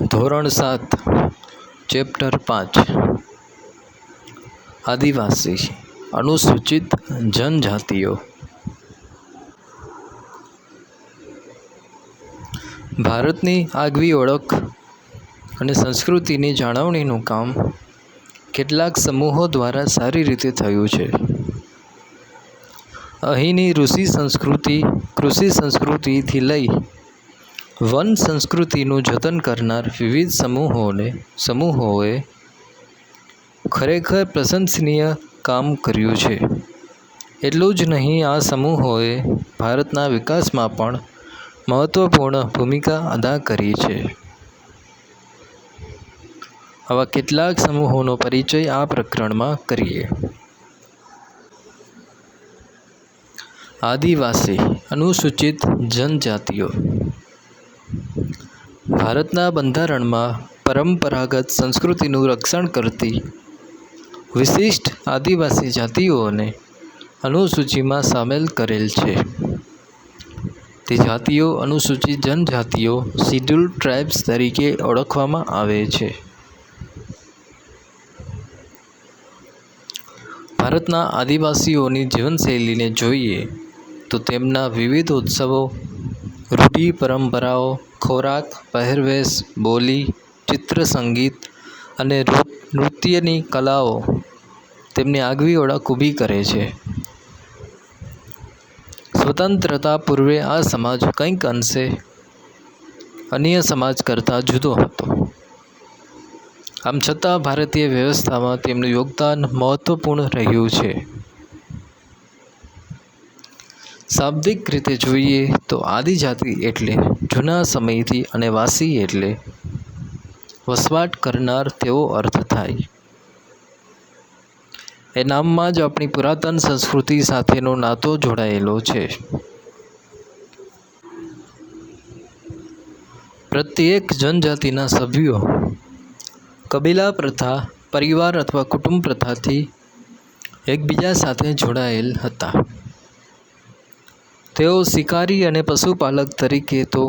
ધોરણ સાત, ચેપ્ટર પાંચ. આદિવાસી, અનુસૂચિત જનજાતિઓ. ભારતની આગવી ઓળખ અને સંસ્કૃતિની જાળવણીનું કામ કેટલાક સમૂહો દ્વારા સારી રીતે થયું છે. અહીંની ઋષિ સંસ્કૃતિ, કૃષિ સંસ્કૃતિથી લઈ વન સંસ્કૃતિનું જતન કરનાર વિવિધ સમૂહોને, સમૂહોએ ખરેખર પ્રશંસનીય કામ કર્યું છે. એટલું જ નહીં, આ સમૂહોએ ભારતના વિકાસમાં પણ મહત્ત્વપૂર્ણ ભૂમિકા અદા કરી છે. આવા કેટલાક સમૂહોનો પરિચય આ પ્રકરણમાં કરીએ. આદિવાસી, અનુસૂચિત જનજાતિઓ. ભારતના બંધારણમાં પરંપરાગત સંસ્કૃતિનું રક્ષણ કરતી વિશિષ્ટ આદિવાસી જાતિઓને અનુસૂચિમાં સામેલ કરેલ છે. તે જાતિઓ અનુસૂચિત જનજાતિઓ શિડ્યુલ ટ્રાઇબ્સ તરીકે ઓળખવામાં આવે છે. ભારતના આદિવાસીઓની જીવનશૈલીને જોઈએ તો તેમના વિવિધ ઉત્સવો રૂઢિ પરંપરાઓ, ખોરાક, પહેરવેશ, બોલી, ચિત્ર સંગીત અને નૃત્યની કલાઓ તેમની આગવી ઓળખ ઊભી કરે છે. સ્વતંત્રતા પૂર્વે આ સમાજ કંઈક અંશે અન્ય સમાજ કરતાં જુદો હતો. આમ છતાં ભારતીય વ્યવસ્થામાં તેમનું યોગદાન મહત્ત્વપૂર્ણ રહ્યું છે. શાબ્દિક રીતે જોઈએ તો આદિજાતિ એટલે જૂના સમયથી અને વાસી એટલે વસવાટ કરનાર તેવો અર્થ થાય. એ નામમાં જ આપણી પુરાતન સંસ્કૃતિ સાથેનો નાતો જોડાયેલો છે. પ્રત્યેક જનજાતિના સભ્યો કબીલા પ્રથા, પરિવાર અથવા કુટુંબ પ્રથાથી એકબીજા સાથે જોડાયેલ હતા. તેઓ શિકારી અને પશુપાલક તરીકે તો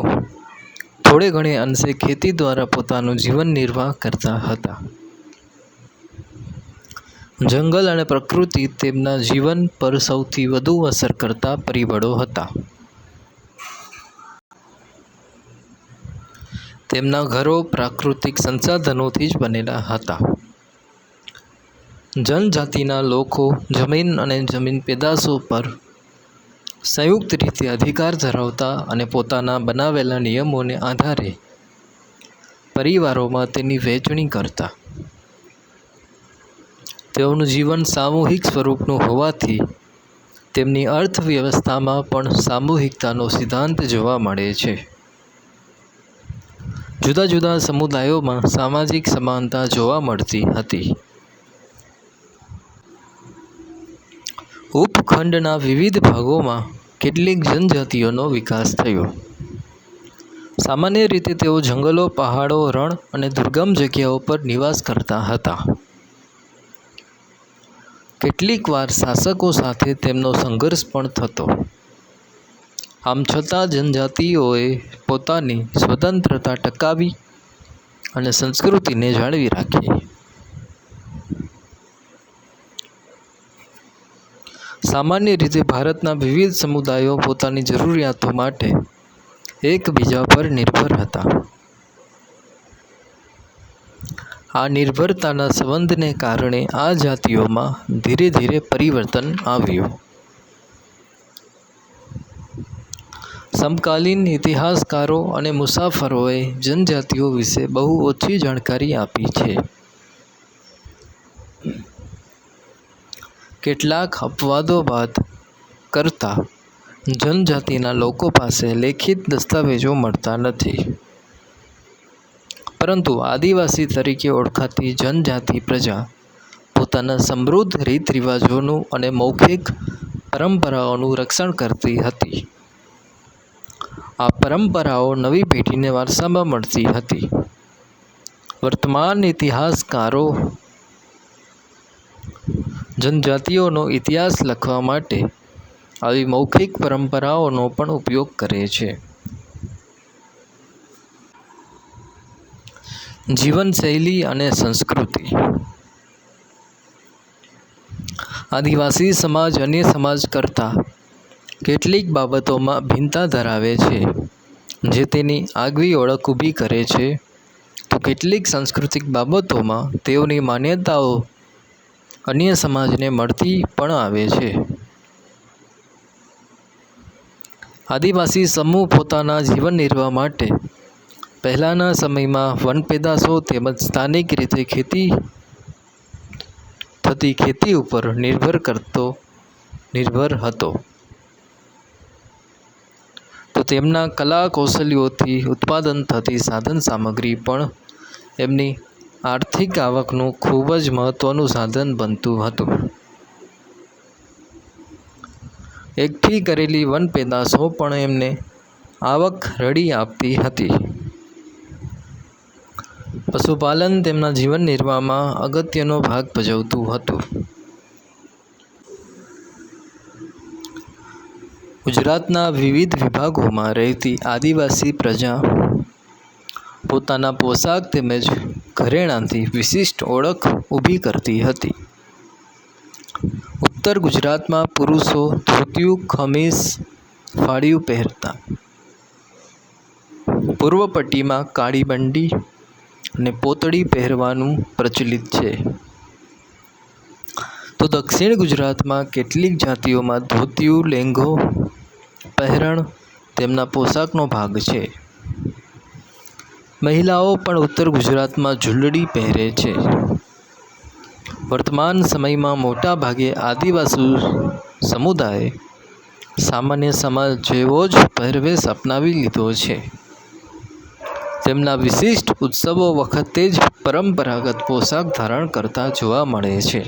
થોડે ઘણે અંશે ખેતી દ્વારા પોતાનું જીવન નિર્વાહ કરતા હતા. જંગલ અને પ્રકૃતિ તેમના જીવન પર સૌથી વધુ અસર કરતા પરિબળો હતા. તેમના ઘરો પ્રાકૃતિક સંસાધનોથી જ બનેલા હતા. જનજાતિના લોકો જમીન અને જમીન પેદાશો પર સંયુક્ત રીતે અધિકાર ધરાવતા અને પોતાના બનાવેલા નિયમોને આધારે પરિવારોમાં તેની વહેંચણી કરતા. તેઓનું જીવન સામૂહિક સ્વરૂપનું હોવાથી તેમની અર્થવ્યવસ્થામાં પણ સામૂહિકતાનો સિદ્ધાંત જોવા મળે છે. જુદા જુદા સમુદાયોમાં સામાજિક સમાનતા જોવા મળતી હતી. ઉપખંડના વિવિધ ભાગોમાં કેટલીક જનજાતિઓનો વિકાસ થયો. સામાન્ય રીતે તેઓ જંગલો, પહાડો, રણ અને દુર્ગમ જગ્યાઓ પર નિવાસ કરતા હતા. કેટલીક વાર શાસકો સાથે તેમનો સંઘર્ષ પણ થતો. આમ છતાં જનજાતિઓએ પોતાની સ્વતંત્રતા ટકાવી અને સંસ્કૃતિને જાળવી રાખી. સામાન્ય રીતે ભારતના વિવિધ સમુદાયો પોતાની જરૂરિયાતો માટે એકબીજા પર નિર્ભર હતા. આ નિર્ભરતાના સંબંધને કારણે આ જાતિઓમાં ધીરે ધીરે પરિવર્તન આવ્યું. સમકાલીન ઇતિહાસકારો અને મુસાફરોએ જનજાતિઓ વિશે બહુ ઓછી જાણકારી આપી છે. કેટલાક અપવાદો બાદ કરતાં જનજાતિના લોકો પાસે લેખિત દસ્તાવેજો મળતા નથી. પરંતુ આદિવાસી તરીકે ઓળખાતી જનજાતિ પ્રજા પોતાના સમૃદ્ધ રીત રિવાજોનું અને મૌખિક પરંપરાઓનું રક્ષણ કરતી હતી. આ પરંપરાઓ નવી પેઢીને વારસામાં મળતી હતી. વર્તમાન ઇતિહાસકારો જનજાતિઓનો ઇતિહાસ લખવા માટે આવી મૌખિક પરંપરાઓનો પણ ઉપયોગ કરે છે. જીવનશૈલી અને સંસ્કૃતિ. આદિવાસી સમાજ અન્ય સમાજ કરતાં કેટલીક બાબતોમાં ભિન્નતા ધરાવે છે. જે તેની આગવી ઓળખ ઊભી કરે છે. તો કેટલીક સાંસ્કૃતિક બાબતોમાં તેઓની માન્યતાઓ અન્ય સમાજને મળતી પણ આવે છે. આદિવાસી સમૂહ પોતાના જીવન નિર્વાહ માટે પહેલાંના સમયમાં વન પેદાશો તેમજ સ્થાનિક રીતે ખેતી થતી ખેતી ઉપર નિર્ભર કરતો, નિર્ભર હતો. તો તેમના કલા કૌશલ્યોથી ઉત્પાદન થતી સાધન સામગ્રી પણ એમની આર્થિક આવકનું ખૂબ જ મહત્ત્વનું સાધન બનતું હતું. એકઠી કરેલી વન પેદાશો પણ એમને આવક રડી આપતી હતી. પશુપાલન તેમના જીવન નિર્વાહમાં અગત્યનો ભાગ ભજવતું હતું. ગુજરાતના વિવિધ વિભાગોમાં રહેતી આદિવાસી પ્રજા પોતાના પોશાક તેમજ ઘરેણાંથી વિશિષ્ટ ઓળખ ઊભી કરતી હતી. ઉત્તર ગુજરાતમાં પુરુષો ધોતિયું, ખમીસ, ફાળિયું પહેરતા. પૂર્વ પટ્ટીમાં કાળી બંડી અને પોતળી પહેરવાનું પ્રચલિત છે. તો દક્ષિણ ગુજરાતમાં કેટલીક જાતિઓમાં ધોતિયું, લેંઘો, પહેરણ તેમના પોશાકનો ભાગ છે. મહિલાઓ પણ ઉત્તર ગુજરાતમાં ઝૂલડી પહેરે છે. વર્તમાન સમયમાં મોટા ભાગે આદિવાસી સમુદાય સામાન્ય સમાજ જેવો જ પહેરવેશ અપનાવી લીધો છે. તેમના વિશિષ્ટ ઉત્સવો વખતે જ પરંપરાગત પોશાક ધારણ કરતા જોવા મળે છે.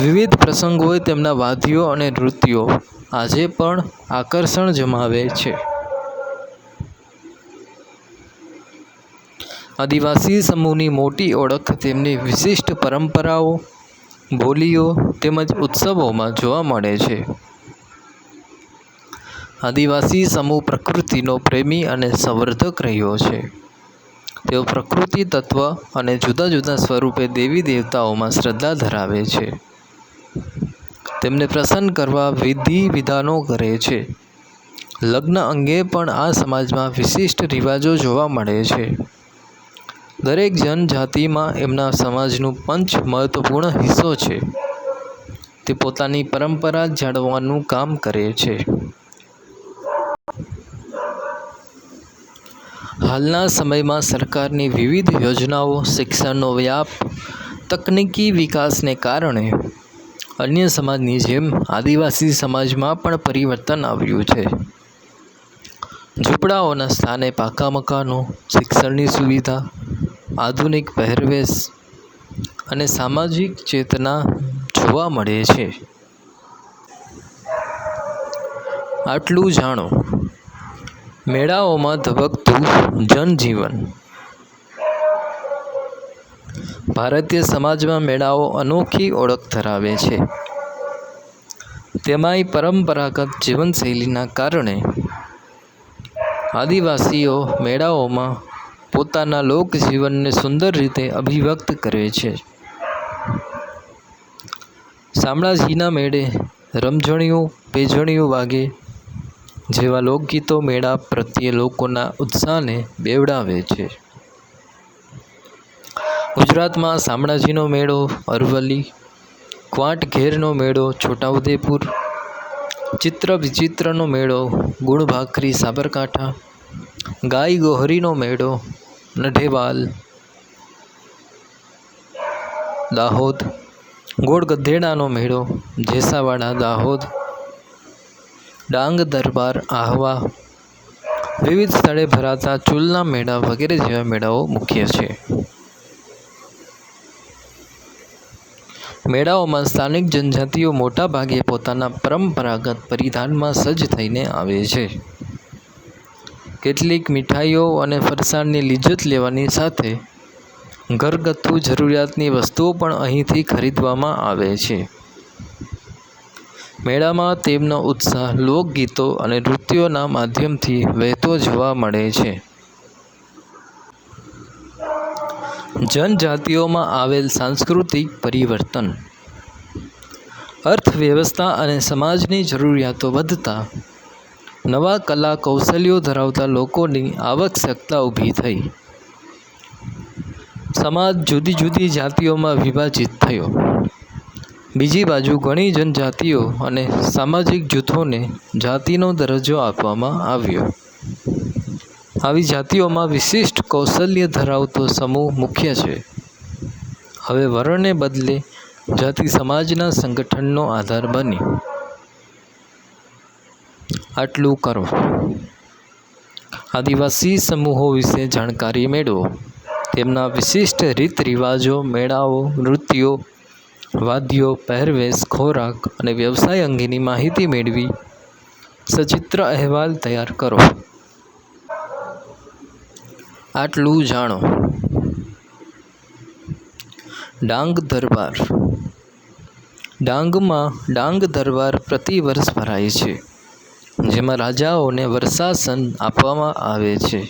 વિવિધ પ્રસંગોએ તેમના વાદ્યો અને નૃત્યો આજે પણ આકર્ષણ જમાવે છે. આદિવાસી સમૂહની મોટી ઓળખ, તેમની વિશિષ્ટ પરંપરાઓ, બોલીઓ તેમજ ઉત્સવોમાં જોવા મળે છે. આદિવાસી સમૂહ પ્રકૃતિનો પ્રેમી અને સંવર્ધક રહ્યો છે. તેઓ પ્રકૃતિ, તત્વ અને જુદા જુદા સ્વરૂપે દેવી દેવતાઓમાં શ્રદ્ધા ધરાવે છે. તેમને પ્રસન્ન કરવા વિધિ વિધાનો કરે છે. લગ્ન અંગે પણ આ સમાજમાં વિશિષ્ટ રિવાજો જોવા મળે છે. દરેક જનજાતિમાં એમના સમાજનું પંચ મહત્વપૂર્ણ હિસ્સો છે. તે પોતાની પરંપરા જાળવવાનું કામ કરે છે. હાલના સમયમાં સરકારની વિવિધ યોજનાઓ, શિક્ષણનો વ્યાપ, તકનીકી વિકાસને કારણે અન્ય સમાજની જેમ આદિવાસી સમાજમાં પણ પરિવર્તન આવ્યું છે. ઝૂંપડાઓના સ્થાને પાકા મકાનો, શિક્ષણની સુવિધા આધુનિક પહેરવેશ અને સામાજિક ચેતના જોવા મળે છે. આટલું જાણો. મેળાઓમાં ધબકતું જનજીવન. ભારતીય સમાજમાં મેળાઓ અનોખી ઓળખ ધરાવે છે. તેમાંય પરંપરાગત જીવનશૈલીના કારણે આદિવાસીઓ મેળાઓમાં પોતાના લોકજીવનને સુંદર રીતે અભિવ્યક્ત કરે છે. શામળાજીના મેળે રમઝણિયું પેજણિયું વાગે, જેવા લોકગીતો મેળા પ્રત્યે લોકોના ઉત્સાહને બેવડાવે છે. ગુજરાતમાં શામળાજીનો મેળો, અરવલ્લી ક્વાંટ ઘેરનો મેળો, છોટાઉદેપુર ચિત્ર વિચિત્રનો મેળો, ગુણભાખરી સાબરકાંઠા ગાય ગોહરીનો મેળો નઢેવાલ દાહોદ ગોળ ગધેડાનો મેળો જેસાવાડા દાહોદ ડાંગ દરબાર આહવા વિવિધ સ્થળે ભરાતા ચૂલના મેળા વગેરે જેવા મેળાઓ મુખ્ય છે મેળાઓમાં સ્થાનિક જનજાતિઓ મોટા ભાગે પોતાના પરંપરાગત પરિધાનમાં સજ્જ થઈને આવે છે કેટલીક મીઠાઈઓ અને ફરસાણની લિજ્જત લેવાની સાથે ઘરગથ્થુ જરૂરિયાતની વસ્તુઓ પણ અહીંથી ખરીદવામાં આવે છે. મેળામાં તેમનો ઉત્સાહ લોકગીતો અને નૃત્યોના માધ્યમથી વહેતો જોવા મળે છે. જનજાતિઓમાં આવેલ સાંસ્કૃતિક પરિવર્તન. અર્થવ્યવસ્થા અને સમાજની જરૂરિયાતો વધતા નવા કલા કૌશલ્યો ધરાવતા લોકોની આવશ્યકતા ઊભી થઈ. સમાજ જુદી જુદી જાતિઓમાં વિભાજિત થયો. બીજી બાજુ ઘણી જનજાતિઓ અને સામાજિક જૂથોને જાતિનો દરજ્જો આપવામાં આવ્યો. આવી જાતિઓમાં વિશિષ્ટ કૌશલ્ય ધરાવતો સમૂહ મુખ્ય છે. હવે વર્ણને બદલે જાતિ સમાજના સંગઠનનો આધાર બની આટલું કરો. આદિવાસી સમૂહો વિશે જાણકારી મેળવો. તેમના વિશિષ્ટ રીત રિવાજો મેળાઓ, નૃત્યો, વાદ્યો, પહેરવેશ, ખોરાક અને વ્યવસાય અંગેની માહિતી મેળવી. સચિત્ર અહેવાલ તૈયાર કરો. આટલું જાણો. ડાંગ દરબાર. ડાંગમાં ડાંગ દરબાર પ્રતિ વર્ષ ભરાય છે. જેમાં રાજાઓને વર્ષાસન આપવામાં આવે છે.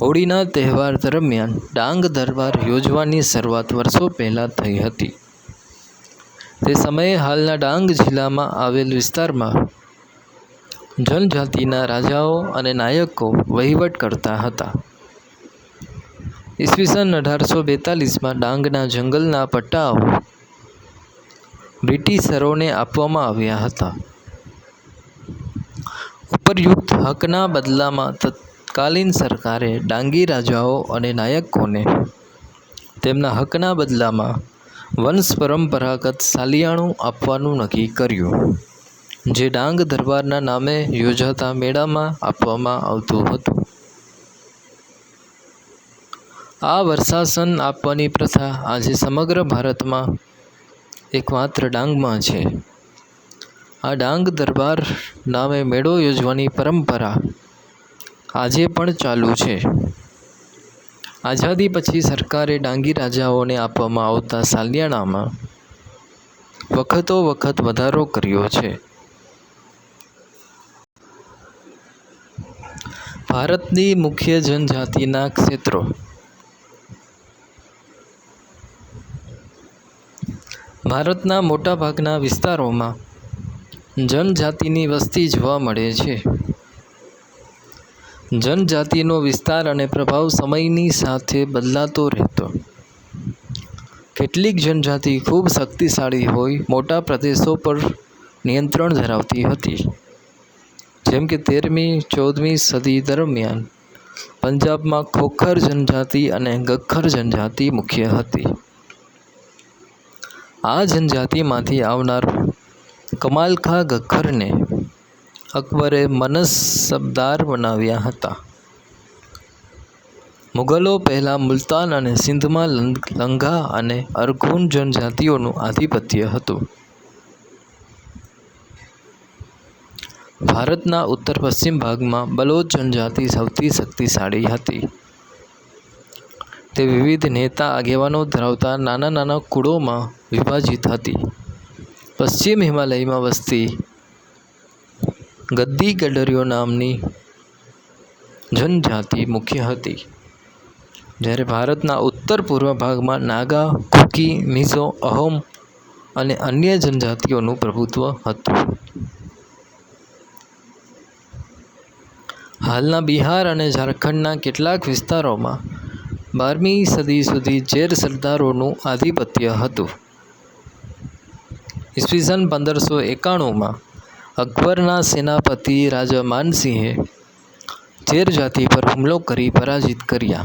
હોળીના તહેવાર દરમિયાન ડાંગ દરબાર યોજવાની શરૂઆત વર્ષો પહેલાં થઈ હતી. તે સમયે હાલના ડાંગ જિલ્લામાં આવેલ વિસ્તારમાં જનજાતિના રાજાઓ અને નાયકો વહીવટ કરતા હતા. ઈસવીસન અઢારસો બેતાલીસમાં ડાંગના જંગલના પટ્ટાઓ બ્રિટિશરોને આપવામાં આવ્યા હતા. ઉપરયુક્ત હકના બદલામાં તત્કાલીન સરકારે ડાંગી રાજાઓ અને નાયકોને તેમના હકના બદલામાં વંશ પરંપરાગત સાલિયાણું આપવાનું નક્કી કર્યું, જે ડાંગ દરબારના નામે યોજાતા મેળામાં આપવામાં આવતું હતું. આ વર્ષાસન આપવાની પ્રથા આજે સમગ્ર ભારતમાં એકમાત્ર ડાંગમાં છે. આ ડાંગ દરબાર નામે મેળો યોજવાની પરંપરા આજે પણ ચાલુ છે. આઝાદી પછી સરકારે ડાંગી રાજાઓને આપવામાં આવતા સાલિયાણામાં વખતો વખત વધારો કર્યો છે. ભારતની મુખ્ય જનજાતિના ક્ષેત્રો. ભારતના મોટાભાગના વિસ્તારોમાં જનજાતિની વસ્તી જોવા મળે છે. જનજાતિનો વિસ્તાર અને પ્રભાવ સમયની સાથે બદલાતો રહેતો. કેટલીક જનજાતિ ખૂબ શક્તિશાળી હોય, મોટા પ્રદેશો પર નિયંત્રણ ધરાવતી હતી. જેમ કે તેરમી, ચૌદમી સદી દરમિયાન પંજાબમાં ખોખર જનજાતિ અને ગખ્ખર જનજાતિ મુખ્ય હતી. આ જનજાતિમાંથી આવનાર કમાલખા ગખ્ખરને અકબરે મનસબદાર બનાવ્યા હતા. મુગલો પહેલાં મુલતાન અને સિંધમાં લંગા અને અરઘુન જનજાતિઓનું આધિપત્ય હતું. ભારતના ઉત્તર પશ્ચિમ ભાગમાં બલોચ જનજાતિ સૌથી શક્તિશાળી હતી. તે વિવિધ નેતા આગેવાનો ધરાવતા નાના નાના કુળોમાં વિભાજિત હતી. પશ્ચિમ હિમાલયમાં વસતી ગદ્દી ગડરીઓ નામની જનજાતિ મુખ્ય હતી. જ્યારે ભારતના ઉત્તર પૂર્વ ભાગમાં નાગા, કુકી, મિઝો, અહોમ અને અન્ય જનજાતિઓનું પ્રભુત્વ હતું. હાલના બિહાર અને ઝારખંડના કેટલાક વિસ્તારોમાં બારમી સદી સુધી ચેર સરદારોનું આધિપત્ય હતું. ઈસવીસન પંદરસો એકાણુંમાં અકબરના સેનાપતિ રાજા માનસિંહે ચેર જાતિ પર હુમલો કરી પરાજિત કર્યા.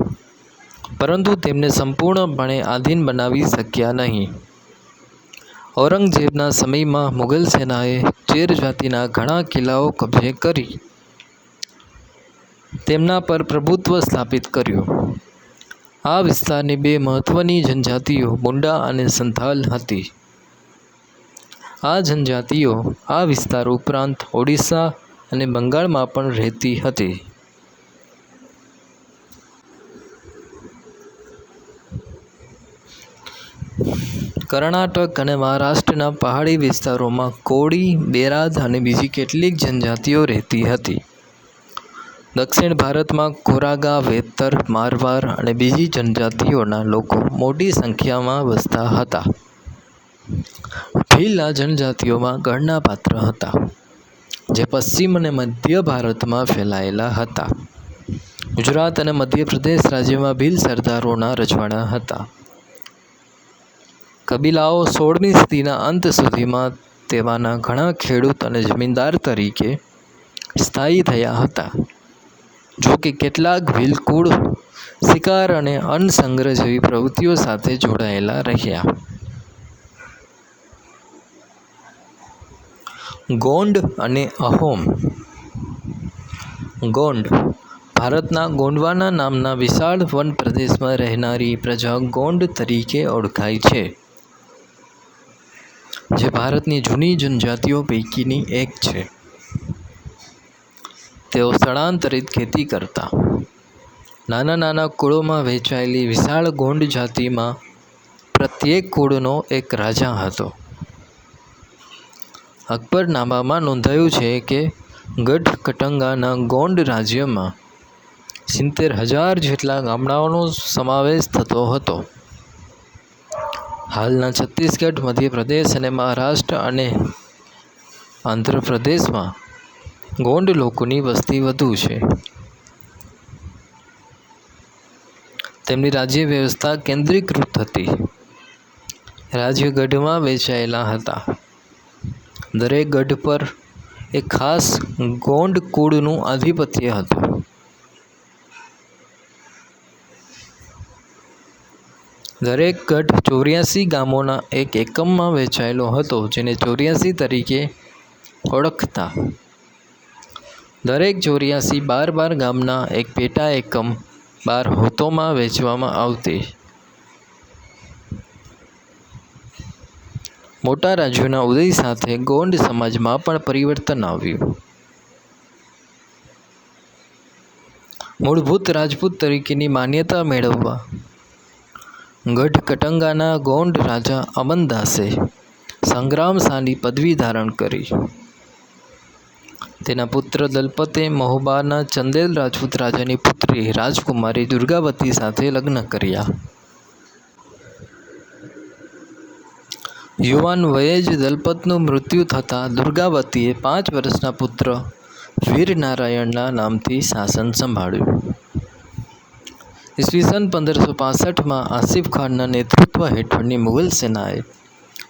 પરંતુ તેમને સંપૂર્ણપણે આધીન બનાવી શક્યા નહીં. ઔરંગઝેબના સમયમાં મુઘલ સેનાએ ચેર જાતિના ઘણા કિલ્લાઓ કબજે કરી તેમના પર પ્રભુત્વ સ્થાપિત કર્યું. આ વિસ્તારની બે મહત્ત્વની જનજાતિઓ મુંડા અને સંથાલ હતી. આ જનજાતિઓ આ વિસ્તાર ઉપરાંત ઓડિશા અને બંગાળમાં પણ રહેતી હતી. કર્ણાટક અને મહારાષ્ટ્રના પહાડી વિસ્તારોમાં કોળી બેરાદ અને બીજી કેટલીક જનજાતિઓ રહેતી હતી. દક્ષિણ ભારતમાં કોરાગા વેતર મારવાર અને બીજી જનજાતિઓના લોકો મોટી સંખ્યામાં વસતા હતા. ભીલ જનજાતિઓમાં ગણના પાત્ર હતા, જે પશ્ચિમ અને મધ્ય ભારતમાં ફેલાયેલા હતા. ગુજરાત અને મધ્યપ્રદેશ રાજ્યમાં ભીલ સરદારોના રજવાડા હતા. કબીલાઓ સોળમી સદીના અંત સુધીમાં તેમાંના ઘણા ખેડૂત અને જમીનદાર તરીકે સ્થાયી થયા હતા. જો કે કેટલાક ભીલકુળ, શિકાર અને અન્ન સંગ્રહ જેવી પ્રવૃત્તિઓ સાથે જોડાયેલા રહ્યા. ગોંડ અને અહોમ. ગોંડ. ભારતના ગોંડવાના નામના વિશાળ વન પ્રદેશમાં રહેનારી પ્રજા ગોંડ તરીકે ઓળખાય છે. જે ભારતની જૂની જનજાતિઓ પૈકીની એક છે. તેઓ સ્થળાંતરિત ખેતી કરતા. નાના નાના કુળોમાં વહેંચાયેલી વિશાળ ગોંડ જાતિમાં પ્રત્યેક કુળનો એક રાજા હતો. અકબરનામામાં નોંધાયું છે કે ગઢ કટંગાના ગોંડ રાજ્યમાં સિત્તેર હજાર જેટલા ગામડાઓનો સમાવેશ થતો હતો. હાલના છત્તીસગઢ, મધ્યપ્રદેશ અને મહારાષ્ટ્ર અને આંધ્રપ્રદેશમાં ગોંડ લોકોની વસ્તી વધુ છે. તેમની રાજ્ય વ્યવસ્થા કેન્દ્રીકૃત હતી. રાજ્ય ગઢમાં વહેંચાયેલા હતા. દરેક ગઢ પર એક ખાસ ગોંડ કુળનું આધિપત્ય હતું. દરેક ગઢ ચોર્યાસી ગામોના એક એકમમાં વહેંચાયેલો હતો, જેને ચોર્યાસી તરીકે ઓળખતા. દરેક ચોર્યાસી બાર બાર ગામના એક પેટા એકમ બાર હોતોમાં વહેંચવામાં આવતી. મોટા રાજ્યોના ઉદય સાથે ગોંડ સમાજમાં પણ પરિવર્તન આવ્યું. મૂળભૂત રાજપૂત તરીકેની માન્યતા મેળવવા ગઢ કટંગાના ગોંડ રાજા અમનદાસે સંગ્રામ સાની પદવી ધારણ કરી. તેના પુત્ર દલપતે મહોબાના ચંદેલ રાજપૂત રાજાની પુત્રી રાજકુમારી દુર્ગાવતી સાથે લગ્ન કર્યા. યુવાન વયે જ દલપતનું મૃત્યુ થતાં દુર્ગાવતીએ પાંચ વર્ષના પુત્ર વીરનારાયણના નામથી શાસન સંભાળ્યું. ઈસવીસન પંદરસો પાસઠમાં આસિફ ખાનના નેતૃત્વ હેઠળની મુઘલ સેનાએ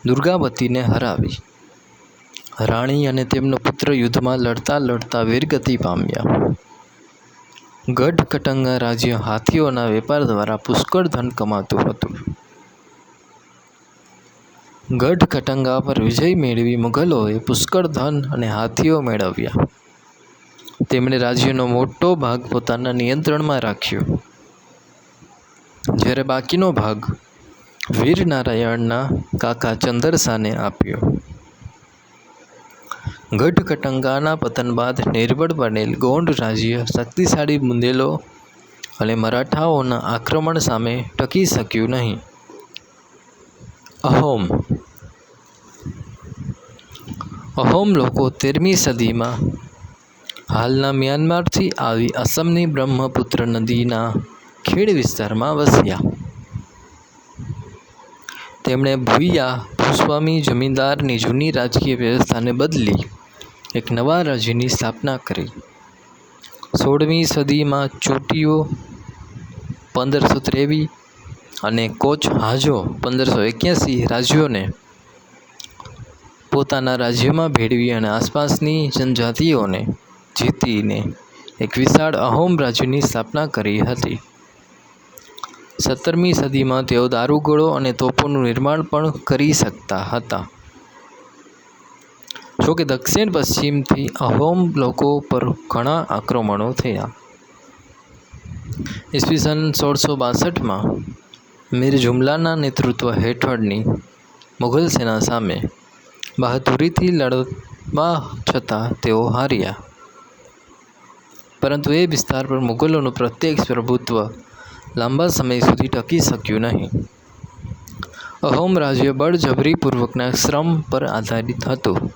દુર્ગાવતીને હરાવી. રાણી અને તેમનો પુત્ર યુદ્ધમાં લડતા લડતા વીરગતિ પામ્યા. ગઢ કટંગા રાજ્ય હાથીઓના વેપાર દ્વારા પુષ્કળ ધન કમાતું હતું. ગઢ કટંગા પર વિજય મેળવી મુઘલોએ પુષ્કળ ધન અને હાથીઓ મેળવ્યા. તેમણે રાજ્યનો મોટો ભાગ પોતાના નિયંત્રણમાં રાખ્યો. જ્યારે બાકીનો ભાગ વીરનારાયણના કાકા ચંદરસાને આપ્યો. ગઢ કટંગાના પતન બાદ નિર્બળ બનેલ ગોંડ રાજ્ય શક્તિશાળી બુંદેલો અને મરાઠાઓના આક્રમણ સામે ટકી શક્યું નહીં. અહોમ અહોમ લોકો તેરમી સદીમાં હાલના મ્યાનમારથી આવી અસમની બ્રહ્મપુત્ર નદીના ખેડ વિસ્તારમાં વસ્યા. તેમણે ભૂયા ભૂસ્વામી જમીનદારની જૂની રાજકીય વ્યવસ્થાને બદલી એક નવા રાજ્યની સ્થાપના કરી. સોળમી સદીમાં ચોટીઓ પંદરસો ત્રેવીસ અને કોચ હાજો પંદરસો એક્યાસી રાજ્યોને પોતાના રાજ્યમાં ભેળવી અને આસપાસની જનજાતિઓને જીતીને એક વિશાળ અહોમ રાજ્યની સ્થાપના કરી હતી. સત્તરમી સદીમાં તેઓ દારૂગોળો અને તોપોનું નિર્માણ પણ કરી શકતા હતા. જોકે દક્ષિણ પશ્ચિમથી અહોમ લોકો પર ઘણા આક્રમણો થયા. ઈસવીસન સોળસો બાસઠમાં મીર જુમલાના નેતૃત્વ હેઠળની મુઘલ સેના સામે બહાદુરીથી લડવા છતાં તેઓ હાર્યા. પરંતુ એ વિસ્તાર પર મુગલોનું પ્રત્યક્ષ પ્રભુત્વ લાંબા સમય સુધી ટકી શક્યું નહીં. અહોમ રાજ્ય બળજબરીપૂર્વકના શ્રમ પર આધારિત હતું.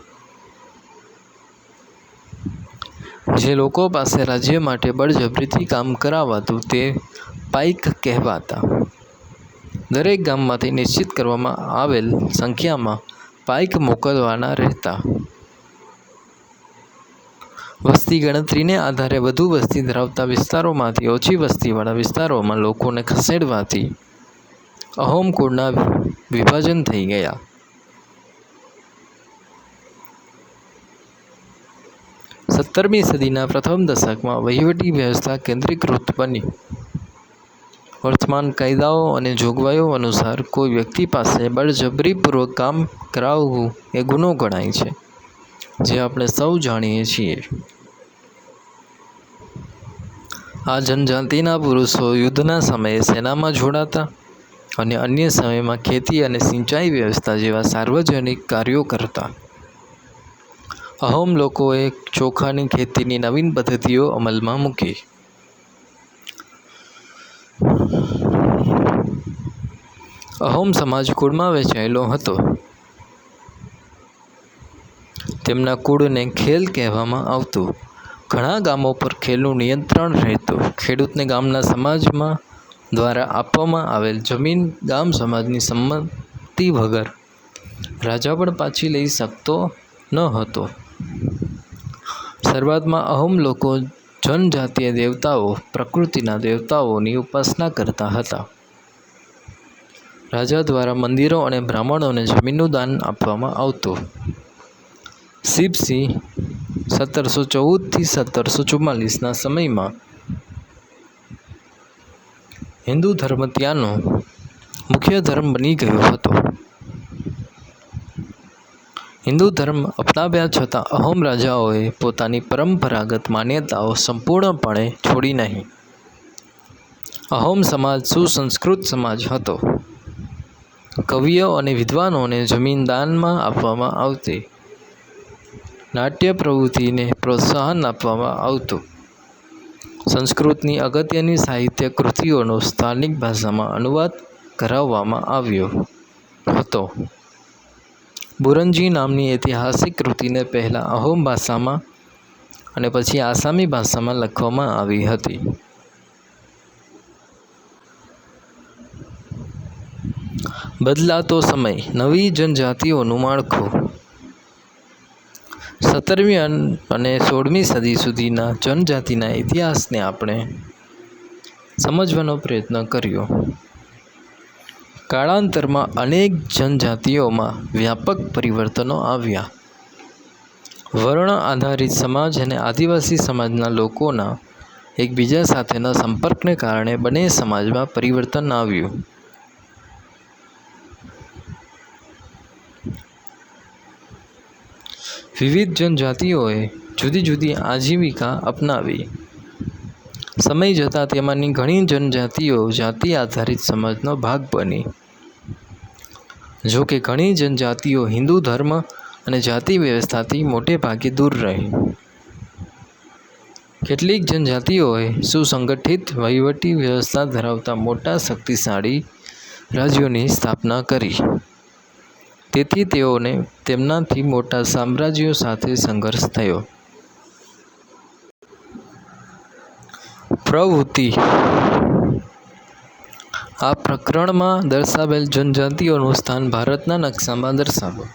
જે લોકો પાસે રાજ્ય માટે બળજબરીથી કામ કરાવાતું તે પાઇક કહેવાતા. દરેક ગામમાંથી નિશ્ચિત કરવામાં આવેલ સંખ્યામાં પાઇક મોકલવાના રહેતા. વસ્તી ગણતરીને આધારે વધુ વસ્તી ધરાવતા વિસ્તારોમાંથી ઓછી વસ્તીવાળા વિસ્તારોમાં લોકોને ખસેડવાથી અહોમ કુળના વિભાજન થઈ ગયા. સત્તરમી સદીના પ્રથમ દશકમાં વહીવટી વ્યવસ્થા કેન્દ્રીકૃત બની. વર્તમાન કાયદાઓ અને જોગવાઈઓ અનુસાર કોઈ વ્યક્તિ પાસે બળજબરીપૂર્વક કામ કરાવવું એ ગુનો ગણાય છે, જે આપણે સૌ જાણીએ છીએ. આ જનજાતિના પુરુષો યુદ્ધના સમયે સેનામાં જોડાતા અને અન્ય સમયમાં ખેતી અને સિંચાઈ વ્યવસ્થા જેવા સાર્વજનિક કાર્યો કરતા. અહોમ લોકોએ ચોખાની ખેતીની નવીન પદ્ધતિઓ અમલમાં મૂકી. અહોમ સમાજ કુળમાં વહેંચાયેલો હતો. તેમના કુળને ખેલ કહેવામાં આવતું. ઘણા ગામો પર ખેલનું નિયંત્રણ રહેતું. ખેડૂતને ગામના સમાજમાં દ્વારા આપવામાં આવેલ જમીન ગામ સમાજની સંમતિ વગર રાજા પણ પાછી લઈ શકતો ન હતો. શરૂઆતમાં અહોમ લોકો જનજાતીય દેવતાઓ પ્રકૃતિના દેવતાઓની ઉપાસના કરતા હતા. રાજા દ્વારા મંદિરો અને બ્રાહ્મણોને જમીનનું દાન આપવામાં આવતું. શિવસિંહ સત્તરસો ચૌદથી સત્તરસો ચુમ્માલીસના સમયમાં હિન્દુ ધર્મ ત્યાંનો મુખ્ય ધર્મ બની ગયો હતો. હિન્દુ ધર્મ અપનાવ્યા છતાં અહોમ રાજાઓએ પોતાની પરંપરાગત માન્યતાઓ સંપૂર્ણપણે છોડી નહીં. અહોમ સમાજ સુસંસ્કૃત સમાજ હતો. કવિઓ અને વિદ્વાનોને જમીન દાનમાં આપવામાં આવતી નાટ્ય પ્રવૃત્તિને પ્રોત્સાહન આપવામાં આવતું. સંસ્કૃતની અગત્યની સાહિત્ય કૃતિઓનો સ્થાનિક ભાષામાં અનુવાદ કરાવવામાં આવ્યો હતો. બુરંજી નામની ઐતિહાસિક કૃતિને પહેલાં અહોમ ભાષામાં અને પછી આસામી ભાષામાં લખવામાં આવી હતી. બદલાતો સમય, નવી જનજાતિઓનું માળખું. સત્તરમી અને સોળમી સદી સુધીના જનજાતિના ઇતિહાસને આપણે સમજવાનો પ્રયત્ન કર્યો. કાળાંતરમાં અનેક જનજાતિઓમાં વ્યાપક પરિવર્તનો આવ્યા. વર્ણ આધારિત સમાજ અને આદિવાસી સમાજના લોકોના એકબીજા સાથેના સંપર્કને કારણે બંને સમાજમાં પરિવર્તન આવ્યું. વિવિધ જનજાતિઓએ જુદી જુદી આજીવિકા અપનાવી. સમય જતાં તેમાંની ઘણી જનજાતિઓ જાતિ આધારિત સમાજનો ભાગ બની. જો કે ઘણી જનજાતિઓ હિન્દુ ધર્મ અને જાતિ વ્યવસ્થાથી મોટે ભાગે દૂર રહી. કેટલીક જનજાતિઓએ સુસંગઠિત વહીવટી વ્યવસ્થા ધરાવતા મોટા શક્તિશાળી રાજ્યોની સ્થાપના કરી. તેથી તેઓને તેમનાથી મોટા સામ્રાજ્યો સાથે સંઘર્ષ થયો. પ્રવૃત્તિ. આ પ્રકરણમાં દર્શાવેલ જનજાતિઓનું સ્થાન ભારતના નકશામાં દર્શાવો.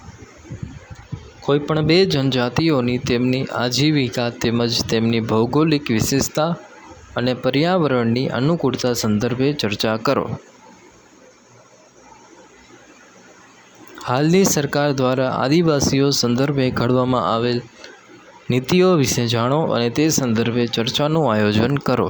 કોઈપણ બે જનજાતિઓની તેમની આજીવિકા તેમજ તેમની ભૌગોલિક વિશેષતા અને પર્યાવરણની અનુકૂળતા સંદર્ભે ચર્ચા કરો. હાલની સરકાર દ્વારા આદિવાસીઓ સંદર્ભે ઘડવામાં આવેલ નીતિઓ વિશે જાણો અને તે સંદર્ભે ચર્ચાનું આયોજન કરો.